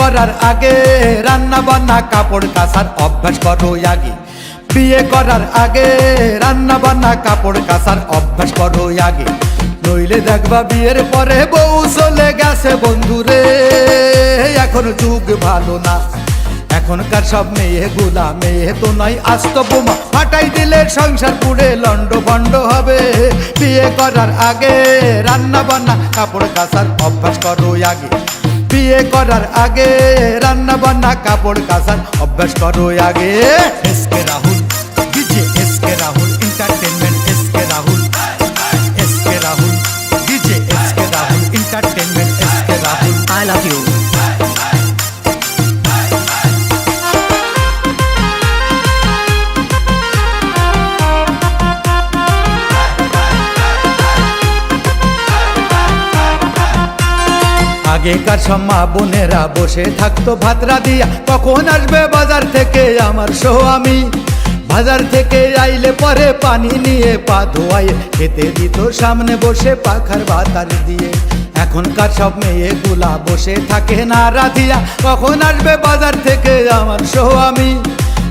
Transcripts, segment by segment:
করার আগে রান্না বান্না, কাপড় কাচার অভ্যাস করো আগে। বিয়ে করার আগে রান্না বান্না, কাপড় কাচার অভ্যাস করো আগে। নইলে দেখবা বিয়ের পরে বউ চলে গেছে বন্ধুরে, এখন যুগ ভালো না। এখনকার সব মেয়ে গুলা, মেয়ে তো নয় আস্ত বোমা। ফাটাই দিলে সংসার পুড়ে লন্ড ভন্ড হবে। বিয়ে করার আগে রান্না বান্না, কাপড় কাচার অভ্যাস করো আগে। বিয়ে করার আগে রান্না বান্না কাপড় কাচার অভ্যাস করো আগে। রাহুল আগেকার সব মা বোনেরা বসে থাকতো ভাতরা দিয়া কখন আসবে বাজার থেকে আমার আমি? বাজার থেকে আইলে পরে পানি নিয়ে পা ধোয়াই খেতে দিত সামনে বসে পাখার বাতার দিয়ে। এখনকার সব মেয়েগুলা বসে থাকে না রাধিয়া। কখন আসবে বাজার থেকে আমার আমি?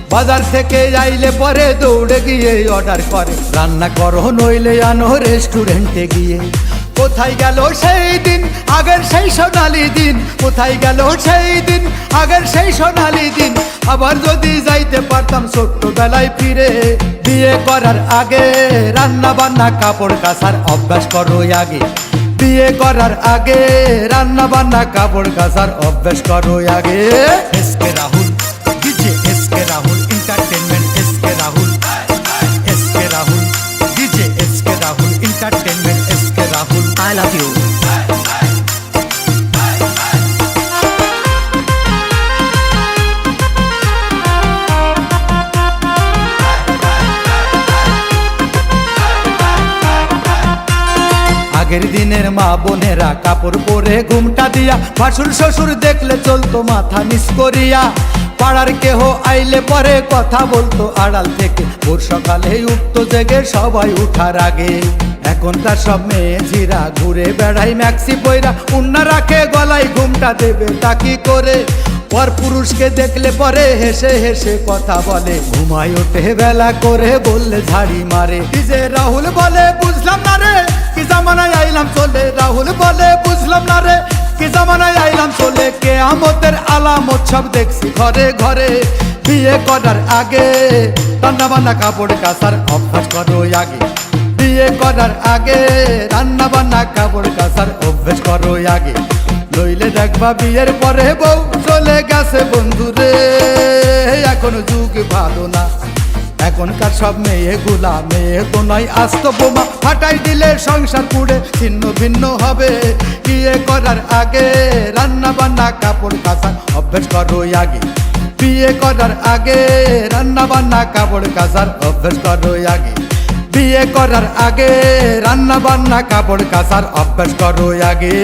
বাজার থেকে আইলে পরে দৌড়ে গিয়ে অর্ডার করে। রান্না করো নইলে আনো রেস্টুরেন্টে গিয়ে। কোথায় গেল সেই দিন? আগের সেই সোনালি দিন। কোথায় গেল সেই দিন? আগের সেই সোনালি দিন। আবার যদি যাইতে পারতাম ছোট্টবেলায় ফিরে, বিয়ে করার আগে রান্না বান্না কাপড় কাচার অভ্যাস করো আগে। বিয়ে করার আগে রান্না বান্না কাপড় কাচার অভ্যাস করো আগে। Rahul I love you. আগের দিনের মা বোনেরা কাপড় পরে ঘুমটা দিয়া, ভাসুর শ্বশুর দেখলে চলতো মাথা নিচ করিয়া। পাড়ার কেহ আইলে পরে কথা বলতো আড়াল থেকে। ভোর সকালে উঠত জেগে সবাই উঠার আগে। এখনকার সব মেয়ে ঝিরা ঘুরে বেড়াই ম্যাক্সি পয়রা। উন্না রাখে গলায় ঘুমটা দেবে তাকি করে? পর পুরুষকে দেখলে পরে হেসে হেসে কথা বলে। ঘুমাই ওঠে বেলা করে বললে ঝাড়ি মারে। ডিজে রাহুল বলে, বুঝলাম না রে, কি জামানায় আইলাম চলে? রাহুল বলে, বুঝলাম না রে, কি জামানায় আইলাম চলে? কে আমতের আলামত সব দেখছি ঘরে ঘরে, বিয়ে করার আগে। রান্না বান্না কাপড় কাসার অভ্যাস করো আগে। বিয়ে করার আগে রান্না বান্না কাপড় কাসার অভ্যাস করো আগে। নইলে দেখবা বিয়ের পরে বউ চলে গেছে বন্ধুরে এখন যুগ ভালো না। এখনকার সব মেয়েগুলা মেয়ে তো নয় আস্ত বোমা ফাটাই দিলে সংসার পুড়ে ছিন্ন ভিন্ন হবে। বিয়ে করার আগে রান্না বান্না, কাপড় কাচার অভ্যাস করো আগে। বিয়ে করার আগে রান্না বান্না, কাপড় কাচার, অভ্যাস করো আগে। বিয়ে করার আগে রান্না বান্না, কাপড় কাচার, অভ্যাস করো আগে।